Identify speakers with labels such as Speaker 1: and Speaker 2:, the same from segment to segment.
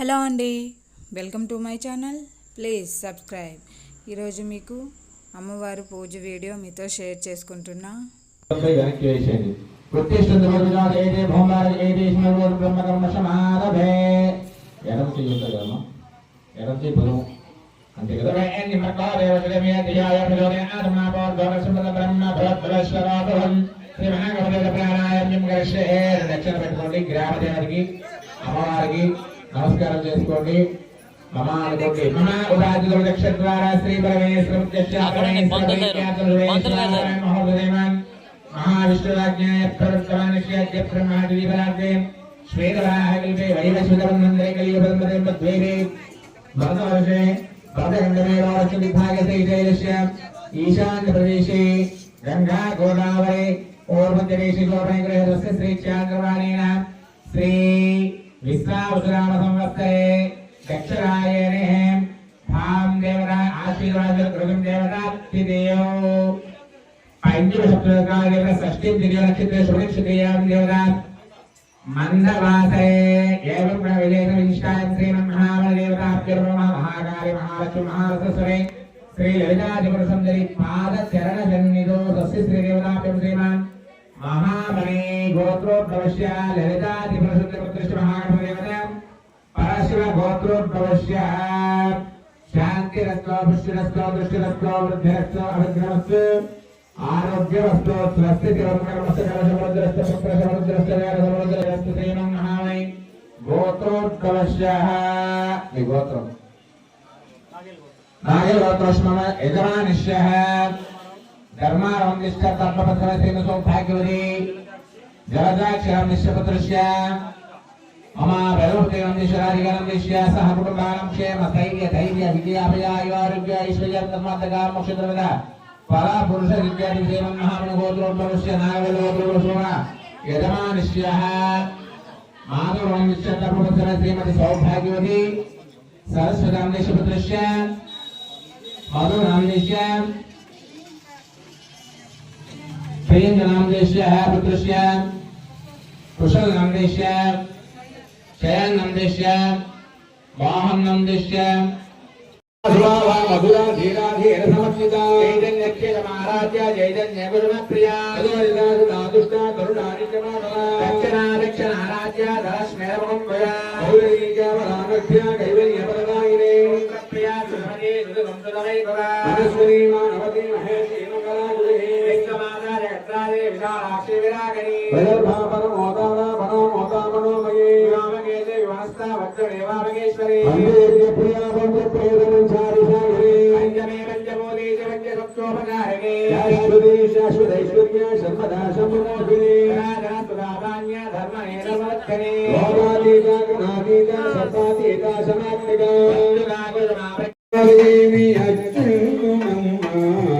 Speaker 1: Hello అండి welcome to my channel. Please subscribe. ఈరోజు మీకు అమ్మవారి పూజ వీడియో మీతో షేర్ చేసుకుంటున్నా.
Speaker 2: అంతే కదా? శ్రీ మహాగణపతి దక్షిణ పెట్టుకోండి. గ్రామ దేవతకి అమ్మవారికి నమస్కారం చేసుకోండి మమ అనుకోండి మమ ఉదాజిత నక్షత్ర ద్వారా శ్రీ పరమేశ్వరం మహోదయమాన్ మహావిష్ణురాజ్ఞాయ ప్రవర్తమానస్యాద్య బ్రహ్మాదివీపరాగ్రే శ్వేతవాహకల్పే వైవశ్వతబంధంధరే కలియబంధం తద్వేదే భరతవర్షే భరతగంధమేవారక్షిభాగశైశైలస్య ఈశాన్యప్రదేశే గంగా గోదావరి ఓర్మధ్యదేశే గోపైగ్రహస్య శ్రీచాగ్రవాణేన శ్రీ విశ్వావసురామ సంవత్సరే దక్షరాయణే భాం దేవత ఆశీర్వాద కృతం దేవతాతిథేయో పంచమసప్తకాల షష్ఠీ దివ్య నక్షత్ర సురక్షితయాం దేవత. మందవాసే ఏవం ప్రవిలేత విశిష్టాయ శ్రీ మహాదేవతాభ్యర్మ మహాకాళి మహాలక్ష్మి మహారసస్వరే శ్రీ లలితాధిపుర సుందరి పాద చరణ సస్య శ్రీ శ్రీమాన్ మహామణి గోత్రోద్భవస్య లలితాధిపతి సుందరి పుత్రశ్రీ మహాగణపతి దేవత పరశివ గోత్రోద్భవస్య శాంతిరస్తో పుష్టిరస్తో దృష్టిరస్తో వృద్ధిరస్తో అభిగ్రమస్తు ఆరోగ్యవస్తో స్వస్తి తిరుమలమస్త కలశముద్రస్త పుత్ర సముద్రస్త శ్రీమం మహామై గోత్రోద్భవస్య మీ గోత్రం. నాగేగోత్రోష్మమ యజమానిష్య ధర్మారం నిష్ట తత్వపత్ర శ్రీమ సౌభాగ్యవతి జలదాక్షరం నిశ్చపుత్రస్య మమ బలవృతేనం దిశరాధిగరం దిశ్య సహ కుటుంబానం క్షేమ స్థైర్య ధైర్య విజయాభయాయువారోగ్య ఐశ్వర్య ధర్మార్థగా మోక్షద్రవద పరా పురుష విద్యాది శ్రీమన్ మహామణ గోత్రోద్భవస్య నాగవలోద్భవస్వ యజమానిష్య మాధవం నిశ్చతర్మపత్ర శ్రీమతి సౌభాగ్యవతి సరస్వతాం దేశపుత్రస్య మధునాం దేశ్య ప్రియంజనాం నాం దేశ్య శయన్ నాం దేశ్య వాహన్ నాం దేశ్య సుభావ మధురా ధీరా ధీర సమర్చిత చైతన్య క్షీర మహారాజ్య చైతన్య గురుమ ప్రియా దుష్ట కరుణానిత్యమాధవ దక్షిణ దక్షిణ ఆరాధ్య ధరస్మేరమం భయా వరామధ్య కైవల్య పరదాయినే ప్రియా సుమదే సుదగంసుదవై భవ మనస్వరీ మానవతి మహేషి మంగళాగురే भद्रादे विशालाक्षी विरागरी भैरभापर मोदाना भनो मोदामनो मये वामकेते विवास्ता भद्रमेवा मगेश्वरे वंदे प्रिया वंदे प्रेदनं चारिशागिरे। पञ्चमे पञ्चमोदे च पञ्चसप्तोपकारके शाश्वते शाश्वतैश्वर्या सर्वदा सम्मोहिने राजस्तुदापान्या धर्मनेरवत्करे लोकादीता गुणादीता सत्तादीता समात्मिका पञ्चकागतमा देवी अच्युतम्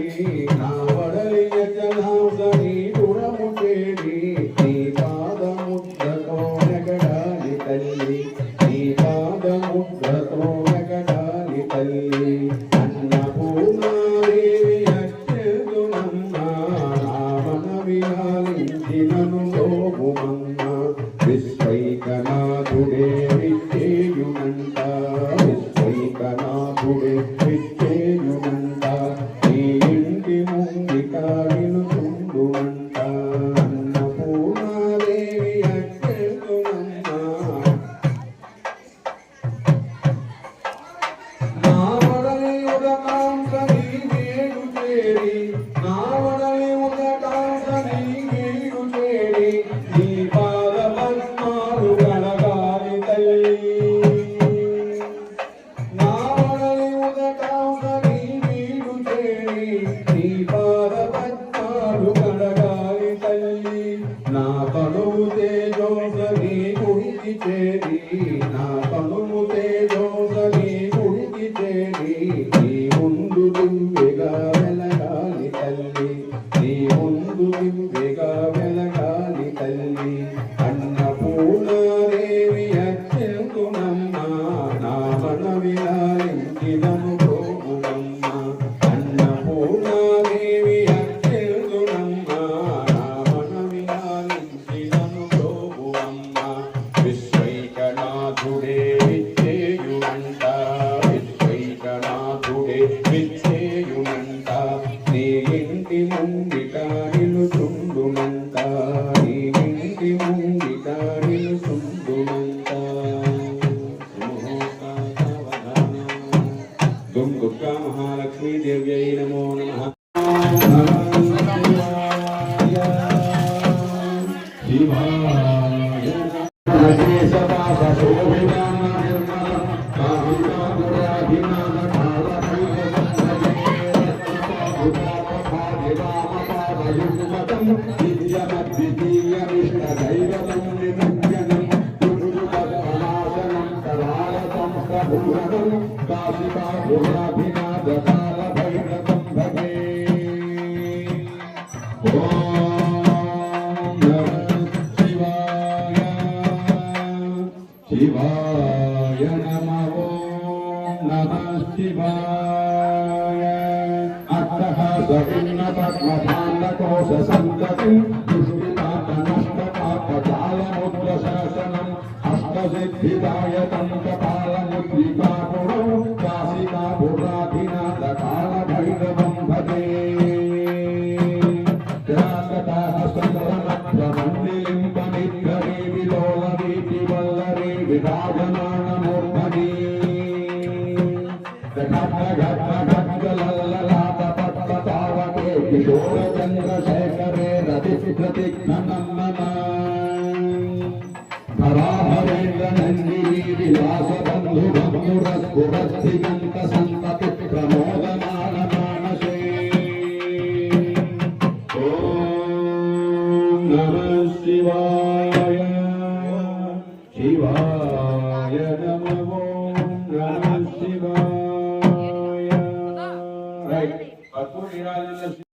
Speaker 2: Marina. చేరి నావడని ఉదకాంత నీ నేడు చేరి నీ పాద పద్మాలు గలగాలి తల్లి నావడని ఉదకాంత నీ నేడు చేరి నీ పాద పద్మాలు గలగాలి తల్లి. నా
Speaker 3: నా తనువు తేజోసని గుడికి చేరి నా గుడికి చేరి నీ ముందు విశ్వైకనాథుడే విచ్చేయునంట నీ ఇంటి ముంగిట నిలుచుండునంట నీ ఇంటి ముంగిట నిలుచుండునంట దుమ్ దుర్గా మహాలక్ష్మీ నమో శివాయ నమః ఓం నమః శివాయ అత్తః సవిన్న పద్మధాన్నకోశ సంతతిం కాశికాపురాధినాథ కాళభైరవం భజే. చంద్రశేఖరే రతి ధరాహరేంద్ర నందిని విలాస బంధు బంధురస్ఫురస్థిగంత సంతతి సంత నమః